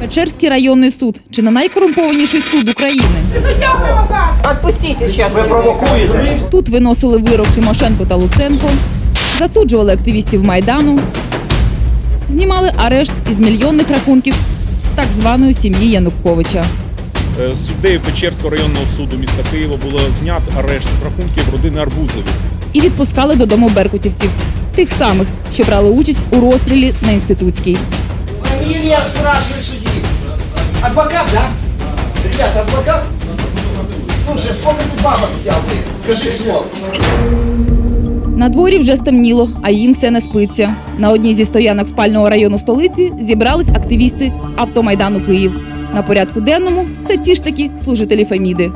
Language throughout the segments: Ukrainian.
Печерський районний суд чи не найкорумпованіший суд України. Отпустите сейчас. Ви провокуєте? Тут виносили вирок Тимошенко та Луценко, засуджували активістів Майдану, знімали арешт із мільйонних рахунків так званої сім'ї Януковича. Е, Суддею Печерського районного суду міста Києва було знят арешт з рахунків родини Арбузових. І відпускали додому беркутівців, тих самих, що брали участь у розстрілі на інститутській. Фамилия спрашиваю судьи. Адвокат, да? Ребят, адвокат? Слушай, сколько ты бабок взял ты? Скажи слово. На дворі вже стемніло, а їм все не спиться. На одній зі стоянок спального району столиці зібрались активісти автомайдану Київ. На порядку денному все ті ж таки служителі Феміди.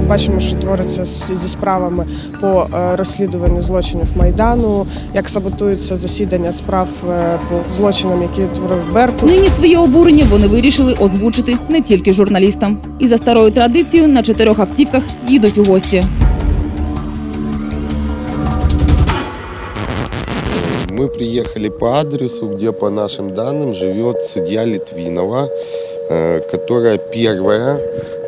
Ось Ми бачимо, що твориться з- зі справами по е, розслідуванню злочинів Майдану, як саботуються засідання справ е, по злочинам, які творив Беркут. Нині своє обурення вони вирішили озвучити не тільки журналістам. І за старою традицією на чотирьох автівках їдуть у гості. Мы приехали по адресу, где, по нашим данным, живет судья Литвинова, э, которая первая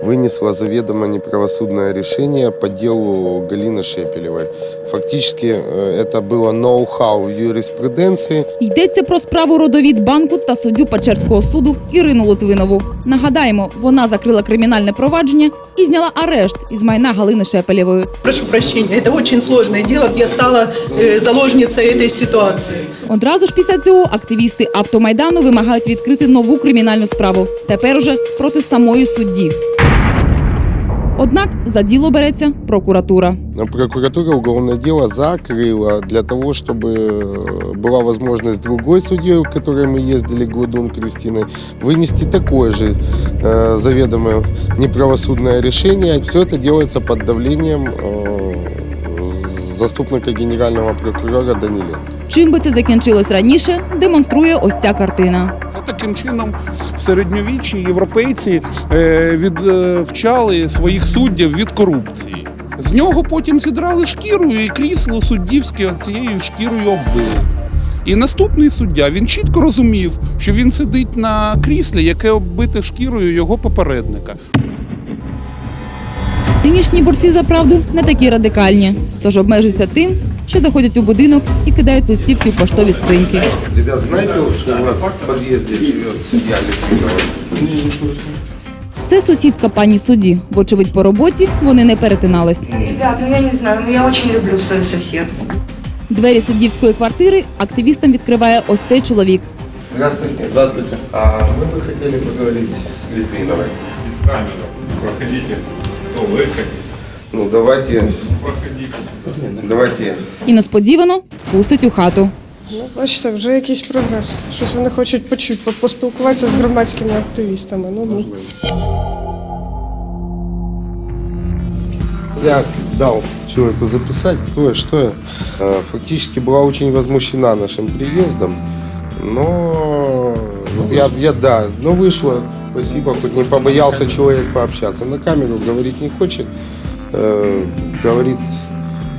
вынесла заведомо неправосудное решение по делу Галины Шепелевой. Фактически э, это было ноу-хау в юриспруденции. Йдеться про справу родовід банку та суддю Печерського суду Ірину Литвинову. Нагадаємо, вона закрила кримінальне провадження і зняла арешт із майна Галини Шепелєвої. Прошу прощения, это очень сложное дело. Я стала э, заложницей этой ситуации. Одразу ж після цього активісти автомайдану вимагають відкрити нову кримінальну справу. Тепер уже проти самої судді. Однак за діло береться прокуратура. Но Прокуратура уголовное дело закрыла для того, чтобы э, была возможность другой судьей, к которой мы ездили Гудун Кристиной, вынести такое же э, заведомо неправосудное решение. Все это делается под давлением э, заступника генерального прокурора Даниленко. Чим би це закінчилось раніше, демонструє ось ця картина. За таким чином, в середньовіччі європейці е, від, е, вчали своїх суддів від корупції. З нього потім зідрали шкіру і крісло суддівське цією шкірою оббили. І наступний суддя він чітко розумів, що він сидить на кріслі, яке оббите шкірою його попередника. Нинішні борці за правду не такі радикальні, тож обмежуються тим, що заходять у будинок і кидають листівки в поштові скриньки. Ребят, знаете, что у вас в подъезде живет судья Литвинова? Це сусідка пані судді. Вочевидь, по роботі вони не перетинались. Ребят, ну я не знаю, но я очень люблю свою соседку. Двері суддівської квартири активістам відкриває ось цей чоловік. Здравствуйте. Здравствуйте. А мы бы хотели поговорить с Литвиновой. Без камери. Проходите. Ну, ви Ну, давайте... Давайте І несподівано пустить у хату. Ну, бачите, вже якийсь прогрес. Щось вони хочуть почути, по- поспілкуватися з громадськими активістами. Ну, ну. Я дал человеку записать, кто я, что я. Э, Фактически была очень возмущена нашим приездом, но вот я, я, да, но вышло, спасибо, хоть не побоялся человек пообщаться. На камеру говорить не хочет, э, говорит,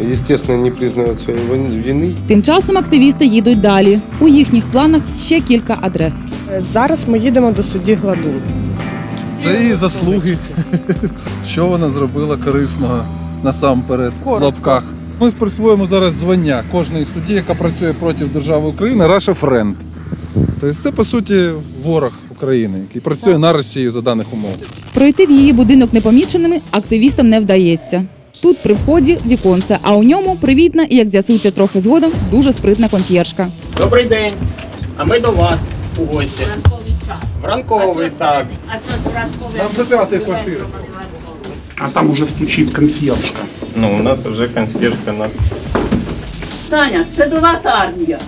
естественно, не признает своей вин- вины. Тим часом активісти їдуть далі. У їхніх планах ще кілька адрес. Зараз ми їдемо до судді Гладун. Це її заслуги, що вона зробила корисного насамперед в лапках. Ми присвоїмо зараз звання кожної судді, яка працює проти держави України, Russia Friend. Тобто це, по суті, ворог України, який працює на Росію за даних умов. Пройти в її будинок непоміченими активістам не вдається. Тут при вході віконце, а у ньому привітна і, як з'ясується трохи згодом, дуже спритна консьєржка. Добрий день. А ми до вас у гості. В ранковий, так. А там уже стучить консьержка. Ну, у нас вже консьержка нас. Таня, це до вас армія.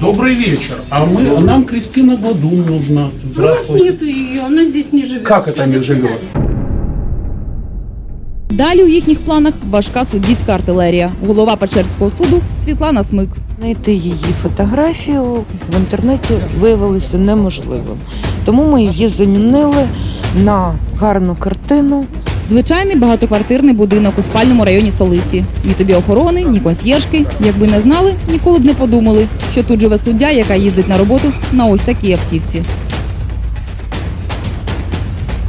Добрый вечер. А мы, а нам Кристина Гладун нужна. Здравствуйте. нету ее, она здесь не живет. Как это не живет? Далі у їхніх планах важка суддівська артилерія. Голова Печерського суду Світлана Смик. Знайти її фотографію в інтернеті виявилося неможливим. Тому ми її замінили на гарну картину. Звичайний багатоквартирний будинок у спальному районі столиці. Ні тобі охорони, ні консьєржки. Якби не знали, ніколи б не подумали, що тут живе суддя, яка їздить на роботу на ось такій автівці.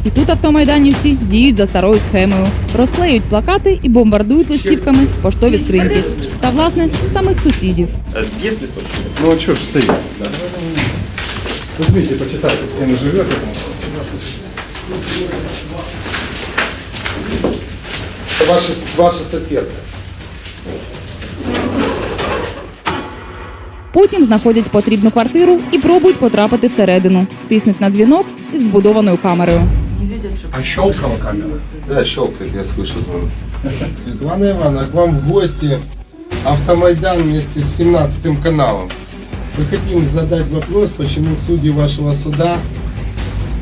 І тут автомайданівці діють за старою схемою, розклеюють плакати і бомбардують листівками поштові скриньки та власне самих сусідів. Є листочки? Ну а чого ж стоїть? Візьміть і почитайте, з ким ви живете. Это ваша, ваша соседка. Потім знаходять потрібну квартиру і пробують потрапити всередину. Тиснуть на дзвінок із вбудованою камерою. А щелкала камера. Да, щелкает, я слышу звонок. Светлана Ивановна, к вам в гости Автомайдан вместе с 17 каналом. Мы хотим задать вопрос, почему судьи вашего суда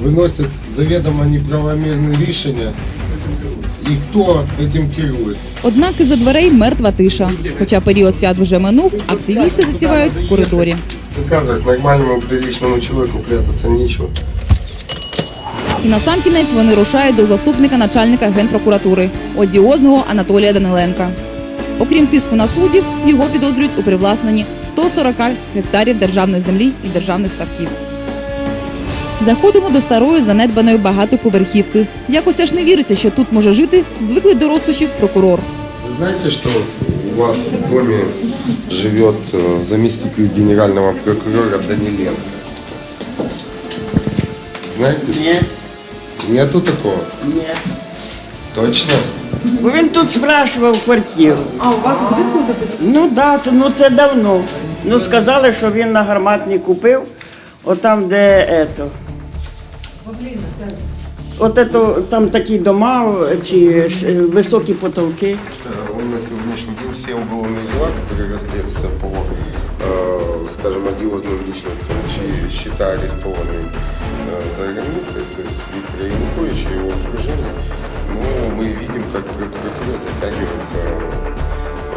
выносят заведомо неправомерные решения и кто этим керует. Однак із-за дверей мертва тиша. Хоча період свят вже минув, активісти засівають в коридорі. Доказывать нормальному приличному человеку прятаться нечего. І на сам кінець вони рушають до заступника начальника генпрокуратури одіозного Анатолія Даниленка. Окрім тиску на суддів, його підозрюють у привласненні 140 гектарів державної землі і державних ставків. Заходимо до старої занедбаної багатоповерхівки. Якось аж не віриться, що тут може жити звиклий до розкошів прокурор. Вы знаете, что у вас в доме живет э, заместитель генерального прокурора Даниленко? Знаете? Ні, Нету такого? ні. Точно? Бо він тут спрашував квартиру. А у вас будинку Ну да, це, ну це давно. Ну сказали, що він на гарматній купив, отам, де ето. От ето, там такі дома, ці с- високі потолки. Э, Он на сегодняшний день все уголовные дела, которые расследуются по, э, скажем, одиозным личностям, чьи счета арестованы э, за границей, то есть Виктора Януковича и его окружения, ну, мы видим, как прокуратура затягивается,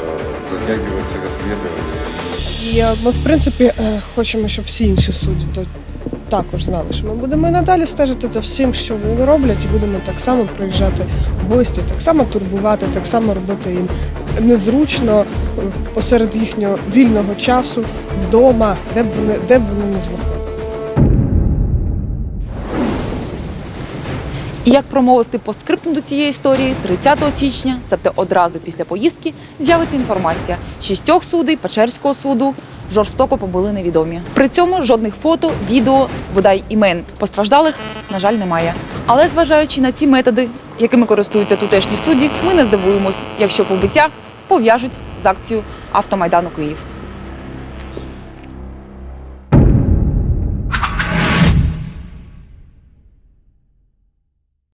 э, затягивается расследование. І е, ми, в принципі, е, хочемо, щоб всі інші судді то також знали, що ми будемо і надалі стежити за всім, що вони роблять, і будемо так само приїжджати в гості, так само турбувати, так само робити їм незручно е, посеред їхнього вільного часу вдома, де б вони, де б вони не знаходилися. І як промовисти по скрипту до цієї історії, 30 січня, себто одразу після поїздки, з'явиться інформація. Шістьох судей Печерського суду жорстоко побили невідомі. При цьому жодних фото, відео, бодай імен постраждалих, на жаль, немає. Але зважаючи на ті методи, якими користуються тутешні судді, ми не здивуємось, якщо побиття пов'яжуть з акцією Автомайдану Київ.